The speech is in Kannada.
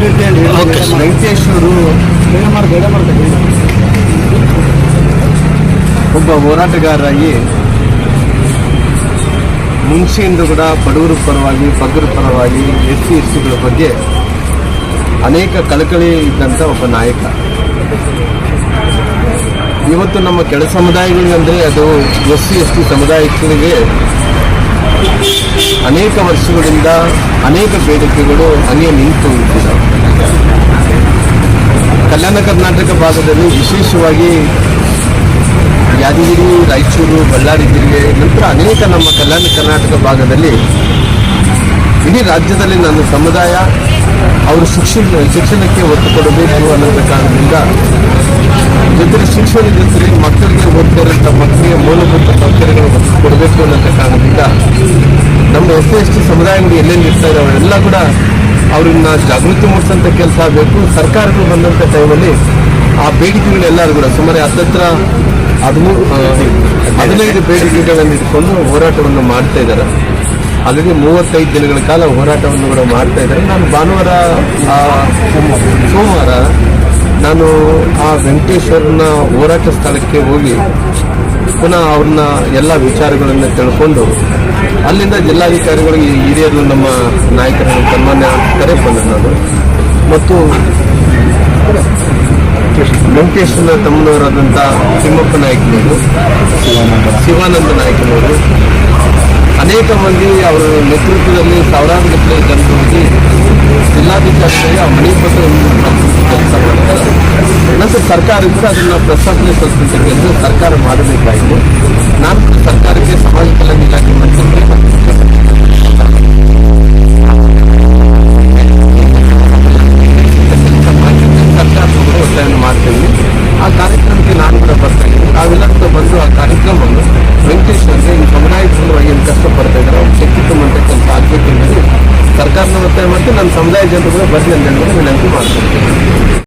ವೆಂಕಟೇಶ್ವರು ಒಬ್ಬ ಹೋರಾಟಗಾರರಾಗಿ ಮುಂಚೆಯಿಂದ ಕೂಡ ಬಡವರ ಪರವಾಗಿ ಬಗ್ಗರ ಪರವಾಗಿ ಎಸ್ ಸಿ ಎಸ್ ಸಿಗಳ ಬಗ್ಗೆ ಅನೇಕ ಕಳಕಳಿ ಇದ್ದಂಥ ಒಬ್ಬ ನಾಯಕ. ಇವತ್ತು ನಮ್ಮ ಕೆಳ ಸಮುದಾಯಗಳಿಗೆ ಅಂದರೆ ಅದು ಎಸ್ ಸಿ ಎಸ್ ಟಿ ಸಮುದಾಯಗಳಿಗೆ ಅನೇಕ ವರ್ಷಗಳಿಂದ ಅನೇಕ ಬೇಡಿಕೆಗಳು ಹಂಗೆ ನಿಂತು ನಿಂತಿದ್ದಾವೆ ಕಲ್ಯಾಣ ಕರ್ನಾಟಕ ಭಾಗದಲ್ಲಿ ವಿಶೇಷವಾಗಿ ಯಾದಗಿರಿ, ರಾಯಚೂರು, ಬಳ್ಳಾರಿ ಜಿಲ್ಲೆ ನಂತರ ಅನೇಕ ನಮ್ಮ ಕಲ್ಯಾಣ ಕರ್ನಾಟಕ ಭಾಗದಲ್ಲಿ ಇಡೀ ರಾಜ್ಯದಲ್ಲಿ ನನ್ನ ಸಮುದಾಯ, ಅವರು ಶಿಕ್ಷಣ, ಶಿಕ್ಷಣಕ್ಕೆ ಒತ್ತು ಕೊಡಬೇಕು ಅನ್ನೋದ ಕಾರಣದಿಂದ ಜೊತೆಗೆ ಶಿಕ್ಷಣ ಜೊತೆಗೆ ಮಕ್ಕಳಿಗೆ ಓದ್ತಿರೋಂಥ ಮಕ್ಕಳಿಗೆ ಮೂಲಭೂತ ಸೌಕರ್ಯಗಳು ಒತ್ತು ಕೊಡಬೇಕು ಅನ್ನೋದ ಕಾರಣದಿಂದ ನಮ್ಮ ಎಸ್ ಎಸ್ ಟಿ ಸಮುದಾಯಗಳು ಎಲ್ಲೆಲ್ಲಿ ಇರ್ತಾ ಇದ್ದಾವೆ ಎಲ್ಲ ಕೂಡ ಅವ್ರನ್ನ ಜಾಗೃತಿ ಮೂಡಿಸೋಂಥ ಕೆಲಸ ಆಗಬೇಕು. ಸರ್ಕಾರಗಳು ಬಂದಂಥ ಟೈಮಲ್ಲಿ ಆ ಬೇಡಿಕೆಗಳೆಲ್ಲರೂ ಕೂಡ ಸುಮಾರು ಹತ್ತತ್ರ ಹದಿಮೂರು ಹದಿನೈದು ಬೇಡಿಕೆಗಳನ್ನು ಇಟ್ಕೊಂಡು ಹೋರಾಟವನ್ನು ಮಾಡ್ತಾ ಇದ್ದಾರೆ. ಆಲ್ರೆಡಿ ಮೂವತ್ತೈದು ದಿನಗಳ ಕಾಲ ಹೋರಾಟವನ್ನು ಕೂಡ ಮಾಡ್ತಾ ಇದ್ದಾರೆ. ನಾನು ಭಾನುವಾರ ಸೋಮವಾರ ನಾನು ಆ ವೆಂಕಟೇಶ್ವರನ ಹೋರಾಟ ಸ್ಥಳಕ್ಕೆ ಹೋಗಿ ಪುನಃ ಅವ್ರನ್ನ ಎಲ್ಲ ವಿಚಾರಗಳನ್ನು ತಿಳ್ಕೊಂಡು ಅಲ್ಲಿಂದ ಜಿಲ್ಲಾಧಿಕಾರಿಗಳಿಗೆ ಹಿರಿಯರು ನಮ್ಮ ನಾಯಕರನ್ನು ಸನ್ಮಾನ್ಯ ಕರೆ ಬಂದೆ ನಾನು. ಮತ್ತು ವೆಂಕಟೇಶ್ವರ ತಮ್ಮನವರಾದಂಥ ತಿಮ್ಮಪ್ಪ ನಾಯಕನವರು, ಶಿವಾನಂದ ನಾಯಕನವರು, ಅನೇಕ ಮಂದಿ ಅವರ ನೇತೃತ್ವದಲ್ಲಿ ಸಾವಿರಾರು ಗಟ್ಟಲೆ ಜನರು ಹೋಗಿ ಜಿಲ್ಲಾಧಿಕಾರಿಗಳಿಗೆ ಆ ಮನೆ ಪತ್ರ ಕೆಲಸ ಮಾಡ್ತಾರೆ ನಂತರ ಸರ್ಕಾರ ಅದನ್ನು ಪ್ರಸ್ತಾಪನೆ ಸಲ್ಲಿಸಬೇಕೆಂದು ಸರ್ಕಾರ ಮಾಡಬೇಕಾಯಿತು. ನಾನು ಸರ್ಕಾರಕ್ಕೆ ಸಮಾಜ ಕಲ್ಯಾಣ ಇಲಾಖೆ ಕಾರ್ಯಕ್ರಮಕ್ಕೆ ನಾನು ಕೂಡ ಬರ್ತಾ ಇದ್ದೀನಿ. ನಾವೆಲ್ಲರೂ ಬಂದು ಆ ಕಾರ್ಯಕ್ರಮವನ್ನು ವೆಂಕಟೇಶ್ವರಗೆ ಈ ಸಮುದಾಯದ ಏನು ಕಷ್ಟಪಡ್ತಾ ಇದ್ದಾರೆ, ಅವ್ರು ಶಕ್ತಿ ತುಂಬಂತಕ್ಕಂಥ ಆಗಬೇಕು ಸರ್ಕಾರನ ಒತ್ತಾಯ ಮಾಡ್ತೀನಿ ನನ್ನ ಸಮುದಾಯ ಜನರು ಕೂಡ ಬರ್ಲಿ ಅಂತ ಹೇಳಿ